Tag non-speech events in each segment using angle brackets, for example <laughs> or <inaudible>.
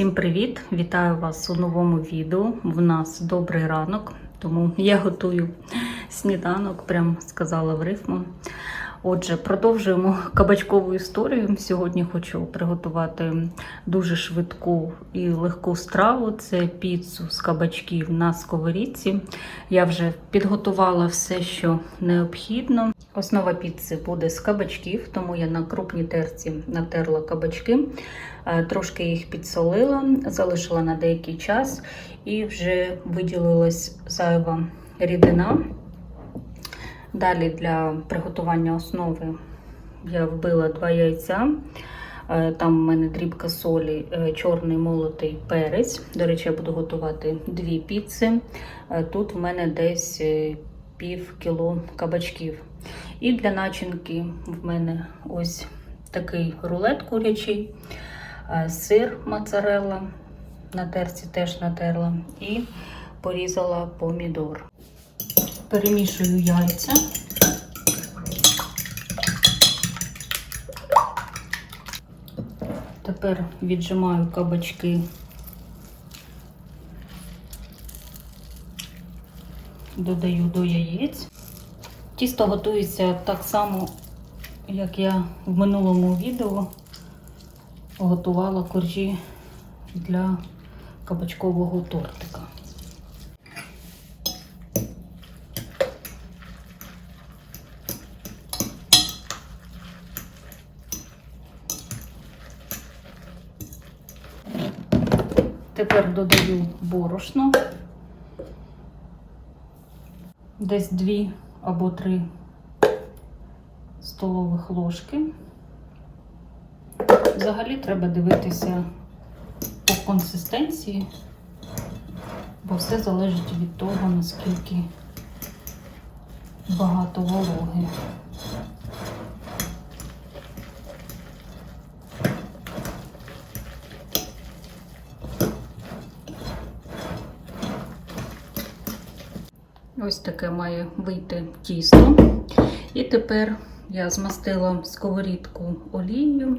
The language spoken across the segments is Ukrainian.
всім привіт! Вітаю вас у новому відео. В нас добрий ранок, тому я готую сніданок, прям сказала в рифму. Отже, продовжуємо кабачкову історію. Сьогодні хочу приготувати дуже швидку і легку страву. Це піцу з кабачків на сковорідці. Я вже підготувала все, що необхідно. Основа піци буде з кабачків, тому я на крупній терці натерла кабачки, трошки їх підсолила, залишила на деякий час і вже виділилась зайва рідина. Далі для приготування основи я вбила два яйця. Е, Там в мене дрібка солі, е, чорний молотий перець. До речі, я буду готувати дві піци. Е, Тут в мене десь е, пів кіло кабачків. І для начинки в мене ось такий рулет курячий, е, сир моцарелла на терці теж натерла і порізала помідор. Перемішую яйця. Тепер віджимаю кабачки. Додаю до яєць. Тісто готується так само, як я в минулому відео готувала коржі для кабачкового тортика. Тепер додаю борошно. Десь дві або три столових ложки. Взагалі треба дивитися по консистенції, бо все залежить від того, наскільки багато вологи. Ось таке має вийти тісто. І тепер я змастила сковорідку олією,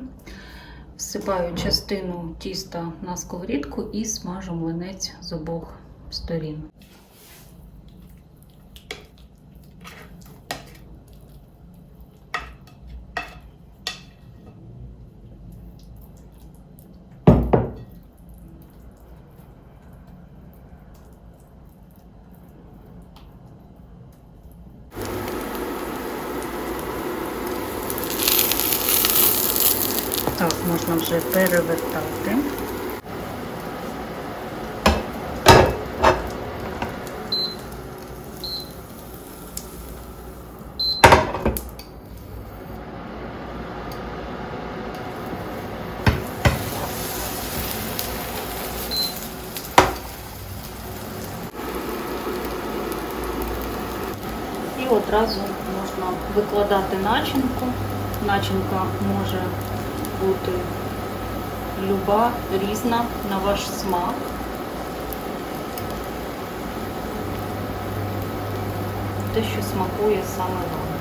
всипаю частину тіста на сковорідку і смажу млинець з обох сторін. Так, можна вже перевертати. І одразу можна викладати начинку. Начинка може бути люба, різна на ваш смак. Те, що смакує саме вам.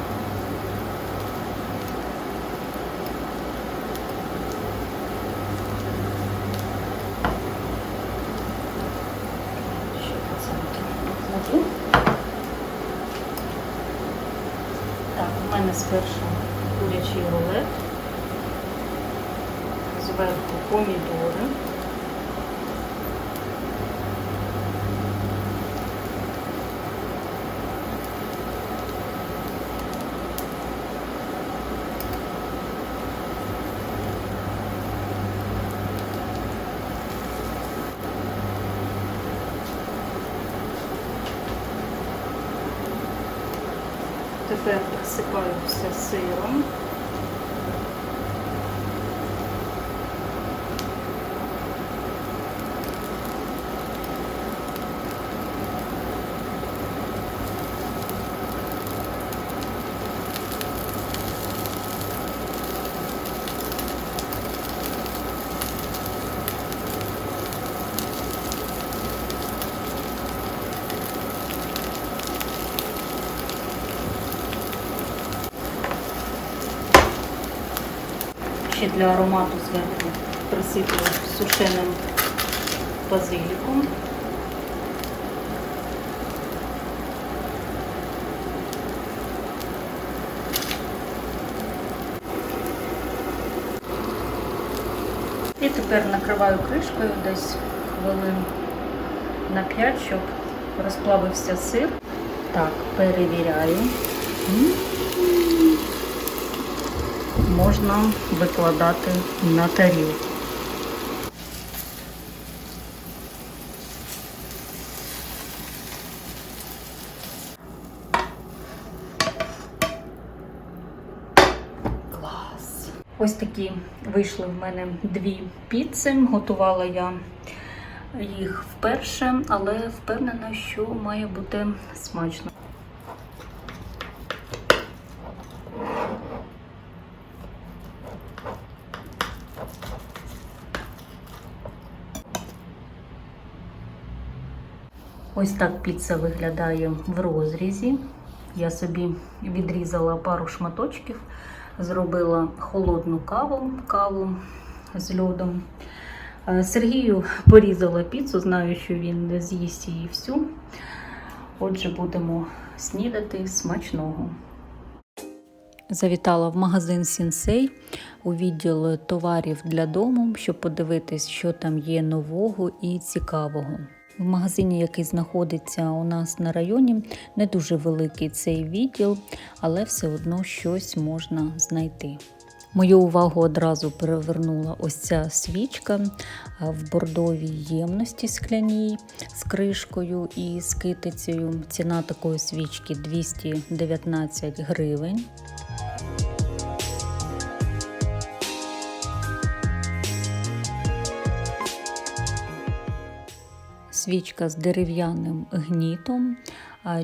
Так, у мене спершу курячий рулет, tampa do comedor. Tepat sekolah saya. Ще для аромату зверху присиплю сушеним базиліком. І тепер накриваю кришкою десь хвилин на 5, щоб розплавився сир. Так, перевіряю. Можна викладати на тарілку. Ось такі вийшли в мене дві піци. Готувала я їх вперше, але впевнена, що має бути смачно. Ось так піца виглядає в розрізі. Я собі відрізала пару шматочків, зробила холодну каву, каву з льодом. Е, Сергію порізала піцу, знаю, що він з'їсть її всю. Отже, будемо снідати смачного. Завітала в магазин Сінсей у відділ товарів для дому, щоб подивитись, що там є нового і цікавого. В магазині, який знаходиться у нас на районі, не дуже великий цей відділ, але все одно щось можна знайти. Мою увагу одразу перевернула ось ця свічка в бордовій ємності скляній з кришкою і з китицею. Ціна такої свічки 219 гривень. Свічка з дерев'яним гнітом.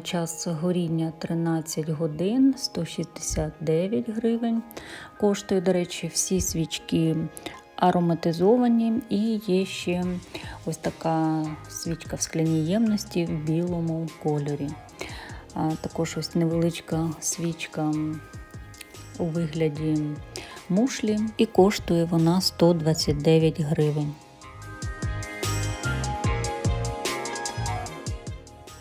Час горіння 13 годин 169 гривень. Коштує, до речі, всі свічки ароматизовані, і є ще ось така свічка в скляній ємності в білому кольорі. Також ось невеличка свічка у вигляді мушлі, і коштує вона 129 гривень.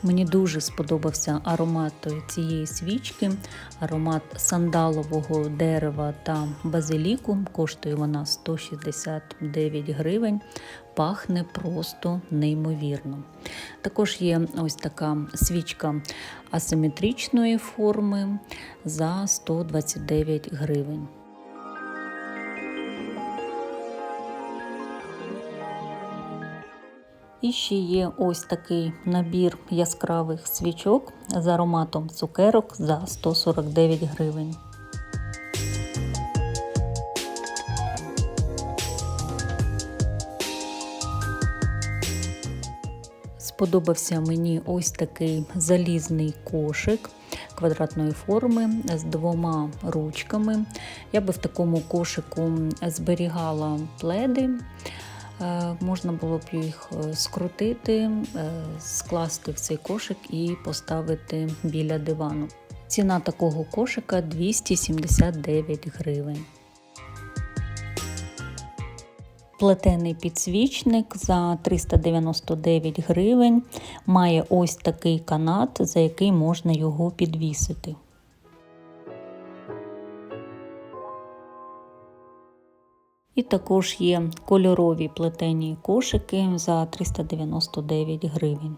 Мені дуже сподобався аромат цієї свічки, аромат сандалового дерева та базиліку. Коштує вона 169 гривень, пахне просто неймовірно. Також є ось така свічка асиметричної форми за 129 гривень. І ще є ось такий набір яскравих свічок з ароматом цукерок за 149 гривень. Сподобався мені ось такий залізний кошик квадратної форми з двома ручками. Я би в такому кошику зберігала пледи. Е, Можна було б їх е, скрутити, е, скласти в цей кошик і поставити біля дивану. Ціна такого кошика 279 гривень. Плетений підсвічник за 399 гривень. Має ось такий канат, за який можна його підвісити. І також є кольорові плетені кошики за 399 гривень.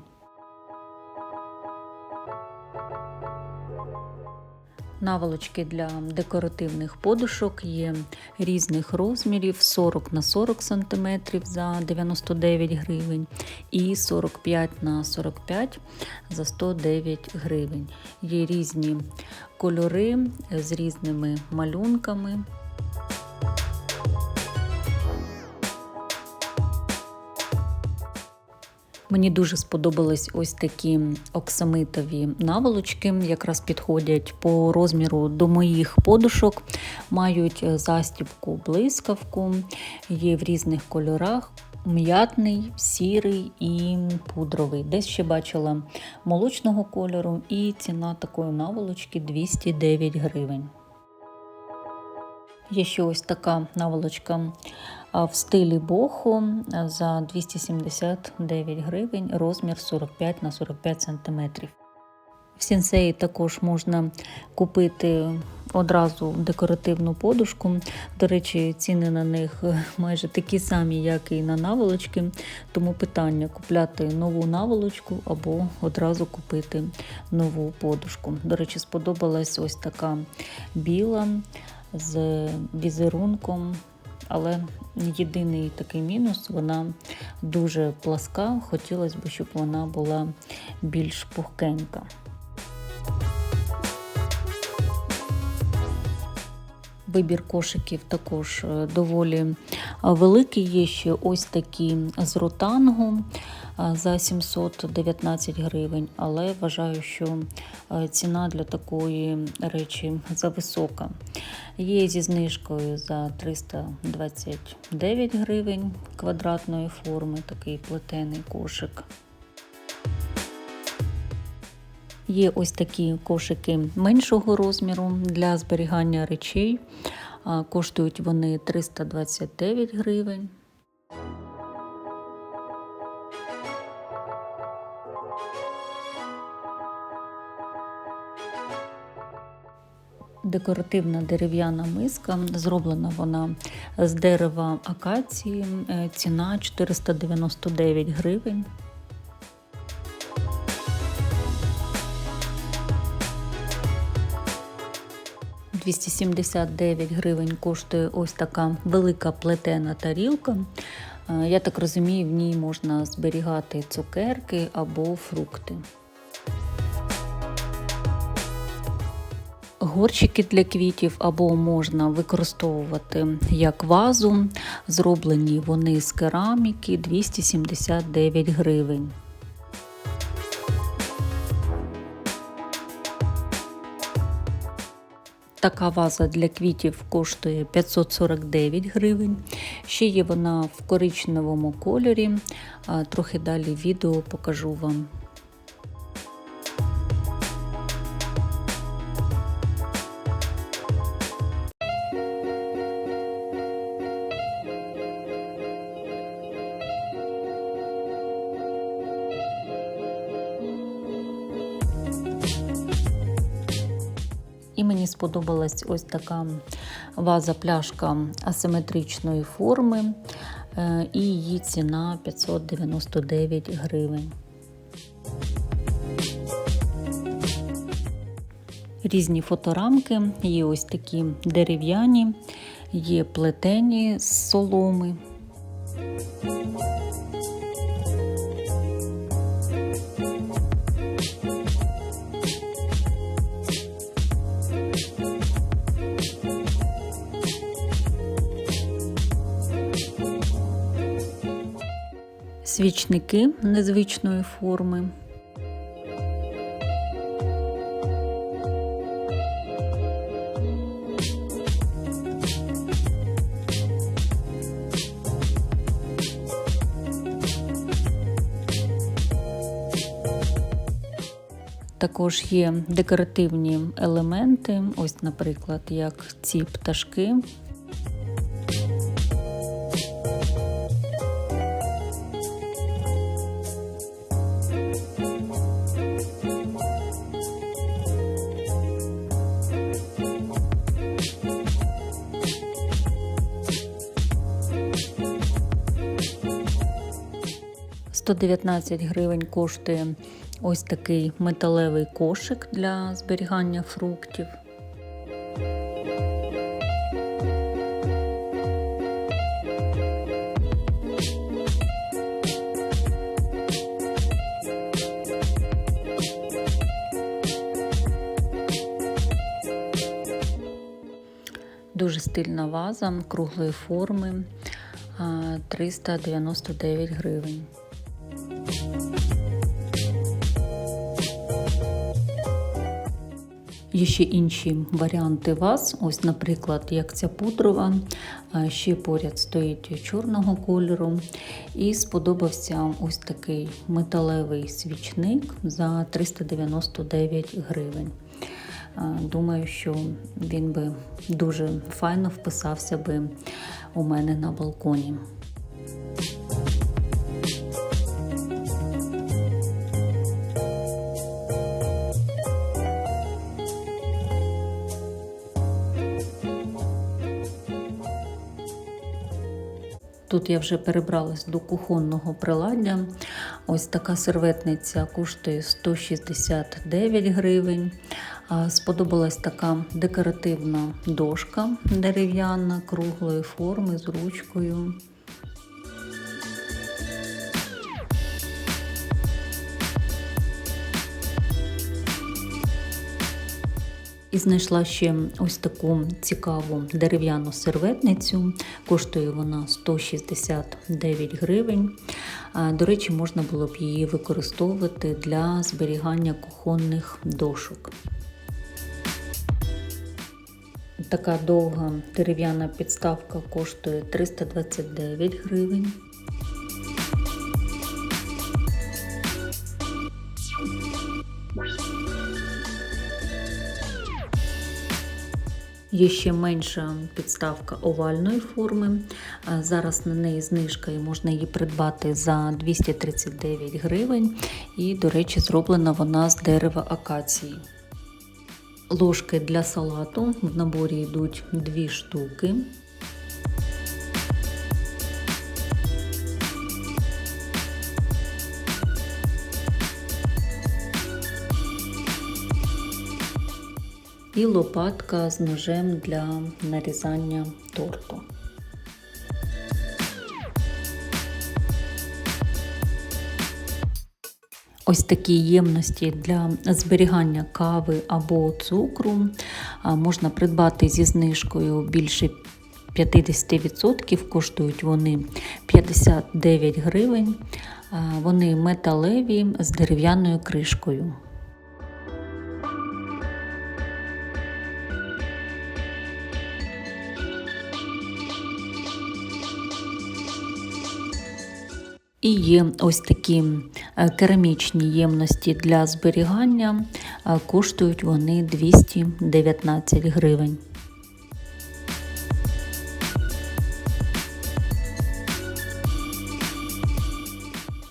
Наволочки для декоративних подушок є різних розмірів 40 на 40 см за 99 гривень і 45 на 45 за 109 гривень. Є різні кольори з різними малюнками. Мені дуже сподобались ось такі оксамитові наволочки, якраз підходять по розміру до моїх подушок, мають застібку блискавку, є в різних кольорах. М'ятний, сірий і пудровий. Десь ще бачила молочного кольору, і ціна такої наволочки 209 гривень. Є ще ось така наволочка в стилі боху за 279 гривень, розмір 45 на 45 см. В сінсеї також можна купити одразу декоративну подушку. До речі, ціни на них <laughs> майже такі самі, як і на наволочки. Тому питання купляти нову наволочку або одразу купити нову подушку. До речі, сподобалась ось така біла з візерунком. Але єдиний такий мінус, вона дуже пласка. Хотілося б, щоб вона була більш пухкенька. Вибір кошиків також е, доволі е, великий. Є ще ось такі з ротангу е, за 719 гривень, але вважаю, що ціна для такої речі зависока. Є зі знижкою за 329 гривень квадратної форми, такий плетений кошик. Є ось такі кошики меншого розміру для зберігання речей. Коштують вони 329 гривень. Декоративна дерев'яна миска. Зроблена вона з дерева акації. Е, Ціна 499 гривень. 279 гривень коштує ось така велика плетена тарілка. Е, Я так розумію, в ній можна зберігати цукерки або фрукти. Горщики для квітів або можна використовувати як вазу. Зроблені вони з кераміки 279 гривень. Така ваза для квітів коштує 549 гривень. Ще є вона в коричневому кольорі. Трохи далі відео покажу вам. Сподобалась ось така ваза-пляшка асиметричної форми, е, і її ціна 599 гривень. Різні фоторамки, є ось такі дерев'яні, є плетені з соломи. Свічники незвичної форми. Також є декоративні елементи, ось, наприклад, як ці пташки. – 119 гривень коштує ось такий металевий кошик для зберігання фруктів. Дуже стильна ваза круглої форми а, 399 гривень. Є ще інші варіанти ваз. Ось, наприклад, як ця пудрова, ще поряд стоїть чорного кольору. І сподобався ось такий металевий свічник за 399 гривень. Думаю, що він би дуже файно вписався би у мене на балконі. Тут я вже перебралась до кухонного приладдя. Ось така серветниця коштує 169 гривень. Сподобалась така декоративна дошка дерев'яна, круглої форми з ручкою. І знайшла ще ось таку цікаву дерев'яну серветницю. Коштує вона 169 гривень. До речі, можна було б її використовувати для зберігання кухонних дошок. Така довга дерев'яна підставка коштує 329 гривень. Є ще менша підставка овальної форми. Зараз на неї знижка і можна її придбати за 239 гривень. І, до речі, зроблена вона з дерева акації. Ложки для салату в наборі йдуть дві штуки. І лопатка з ножем для нарізання торту. Ось такі ємності для зберігання кави або цукру можна придбати зі знижкою більше 50%. Коштують вони 59 гривень. Вони металеві з дерев'яною кришкою. І є ось такі е, керамічні ємності для зберігання. Е, Коштують вони 219 гривень.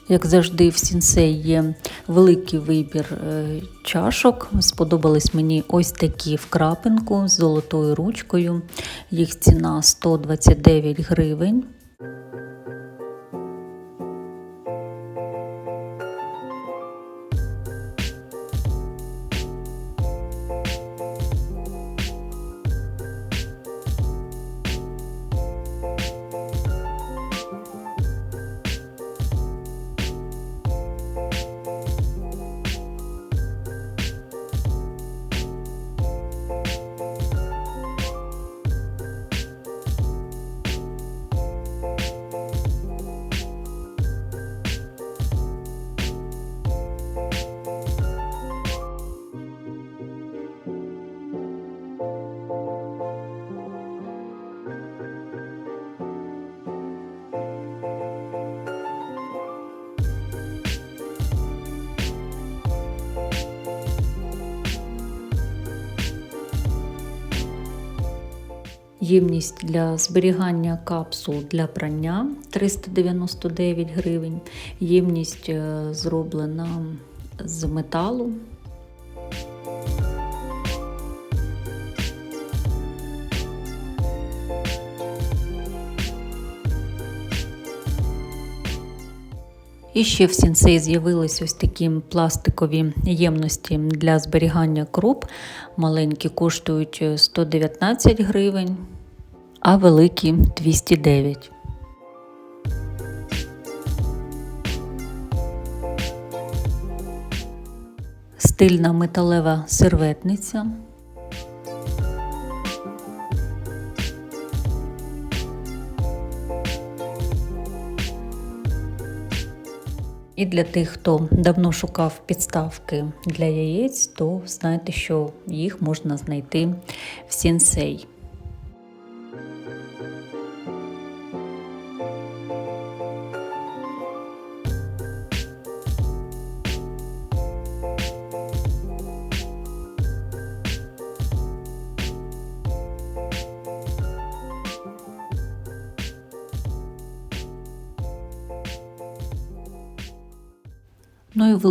Як завжди, в сінсей є великий вибір е, чашок. Сподобались мені ось такі в крапинку з золотою ручкою. Їх ціна 129 гривень. Ємність для зберігання капсул для прання 399 гривень. Ємність е, зроблена з металу. І ще в сінсей з'явились ось такі пластикові ємності для зберігання круп. Маленькі коштують 119 гривень, а великі 209. Стильна металева серветниця. І для тих, хто давно шукав підставки для яєць, то знайте, що їх можна знайти в сінсей.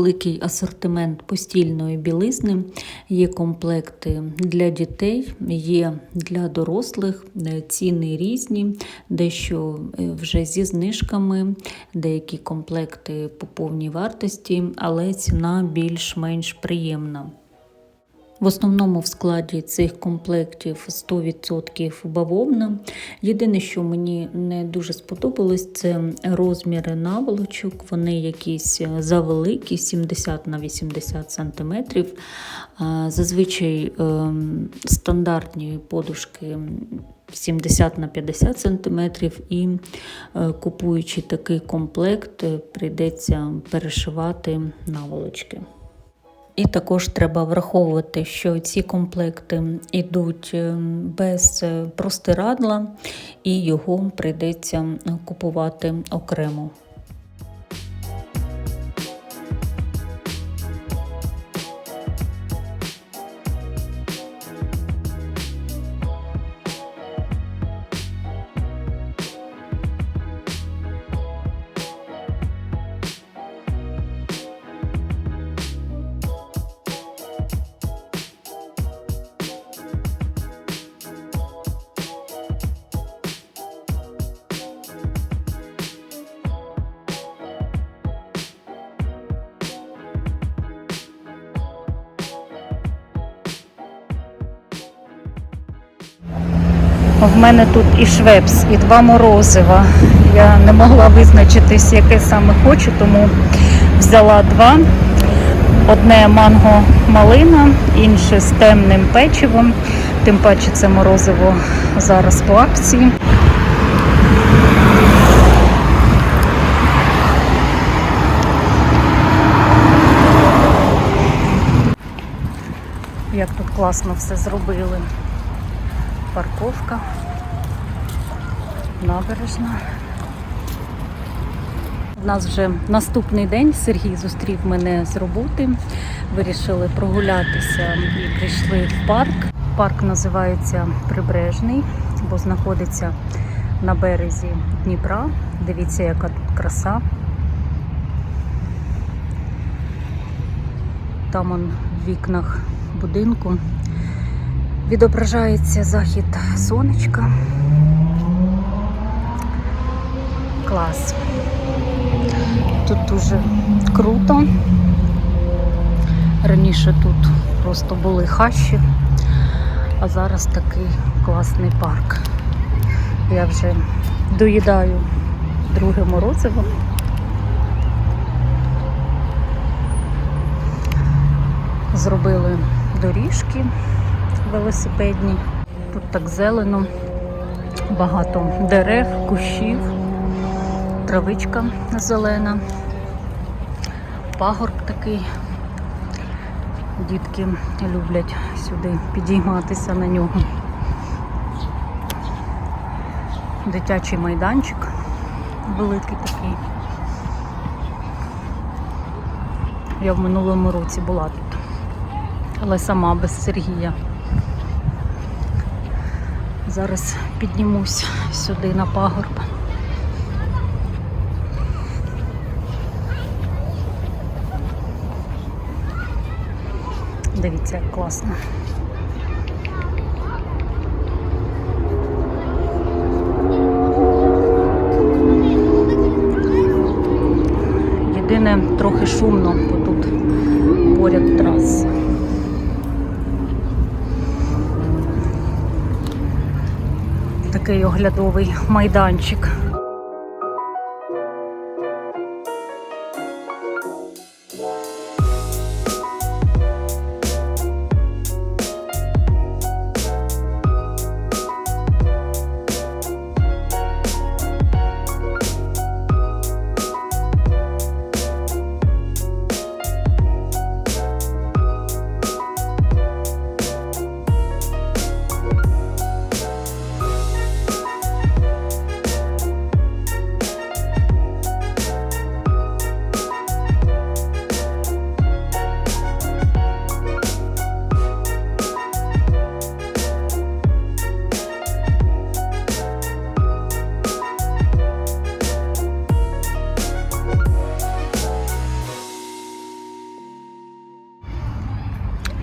Великий асортимент постільної білизни. Є комплекти для дітей, є для дорослих, е, ціни різні, дещо е, вже зі знижками, деякі комплекти по повній вартості, але ціна більш-менш приємна. В основному в складі цих комплектів 100% бавовна. Єдине, що мені не дуже сподобалось, це розміри наволочок. Вони якісь завеликі, 70 на 80 см. Зазвичай ем, стандартні подушки 70 на 50 см, і е, купуючи такий комплект, прийдеться перешивати наволочки. І також треба враховувати, що ці комплекти йдуть е, без е, простирадла, і його прийдеться купувати окремо. В мене тут і швепс, і два морозива. Я не могла визначитись, яке саме хочу, тому взяла два. Одне манго малина, інше з темним печивом. Тим паче це морозиво зараз по акції. Як тут класно все зробили парковка, набережна. У нас вже наступний день. Сергій зустрів мене з роботи. Вирішили прогулятися і прийшли в парк. Парк називається Прибережний, бо знаходиться на березі Дніпра. Дивіться, яка тут краса. Там он в вікнах будинку відображається захід сонечка. Клас. Тут дуже круто. Раніше тут просто були хащі, а зараз такий класний парк. Я вже доїдаю друге морозиво. Зробили доріжки велосипедні. Тут так зелено, багато дерев, кущів, травичка зелена, пагорб такий. Дітки люблять сюди підійматися на нього. Дитячий майданчик великий такий. Я в минулому році була тут, але сама без Сергія. Зараз піднімусь сюди на пагорб. Дивіться, як класно. Єдине, трохи шумно, Такий оглядовий майданчик.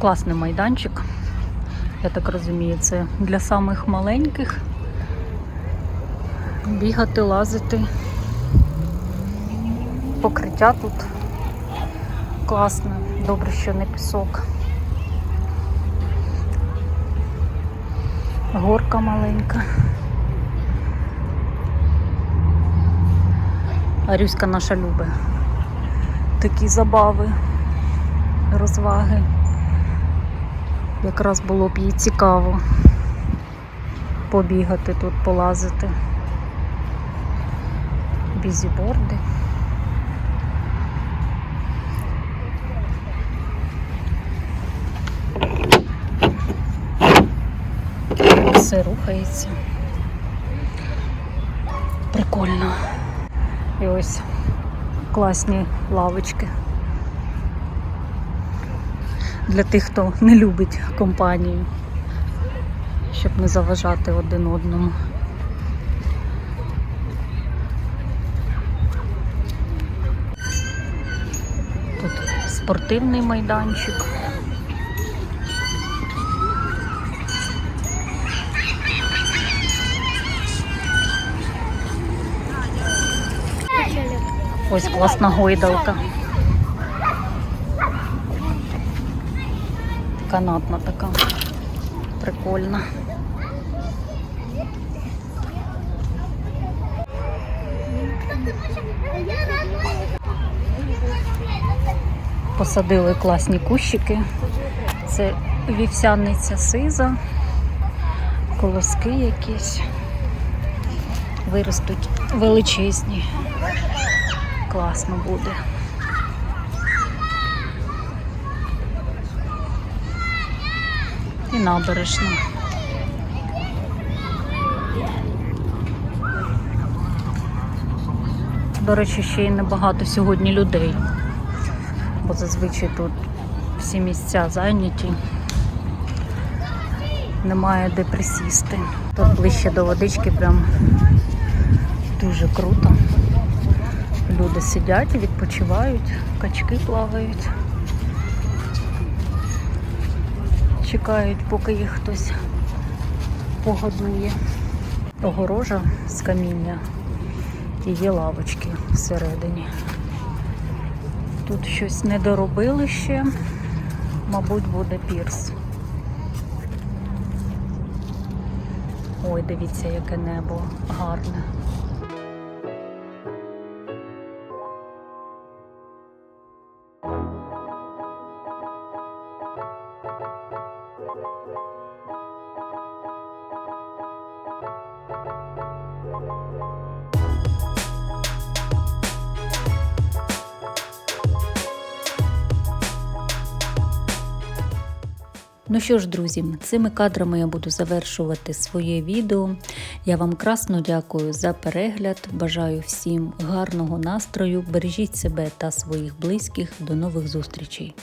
Класний майданчик. Я так розумію, це для самих маленьких. Бігати, лазити. Покриття тут класне, добре, що не пісок. Горка маленька. Арюська наша любить такі забави, розваги. Якраз було б їй цікаво побігати тут, полазити. Бізіборди. Все рухається. Прикольно. І ось класні лавочки для тих, хто не любить компанію, щоб не заважати один одному. Тут спортивний майданчик. Ось класна гойдалка. Канатна така. Прикольна. Посадили класні кущики. Це вівсяниця сиза, колоски якісь. Виростуть величезні. Класно буде. Набережна. До речі, ще й небагато сьогодні людей, бо зазвичай тут всі місця зайняті. Немає де присісти. Тут ближче до водички прям дуже круто. Люди сидять, відпочивають, качки плавають. Чекають, поки їх хтось погодує. Огорожа з каміння і є лавочки всередині. Тут щось не доробили ще, мабуть, буде пірс. Ой, дивіться, яке небо гарне. Що ж, друзі, цими кадрами я буду завершувати своє відео. Я вам красно дякую за перегляд. Бажаю всім гарного настрою. Бережіть себе та своїх близьких. До нових зустрічей!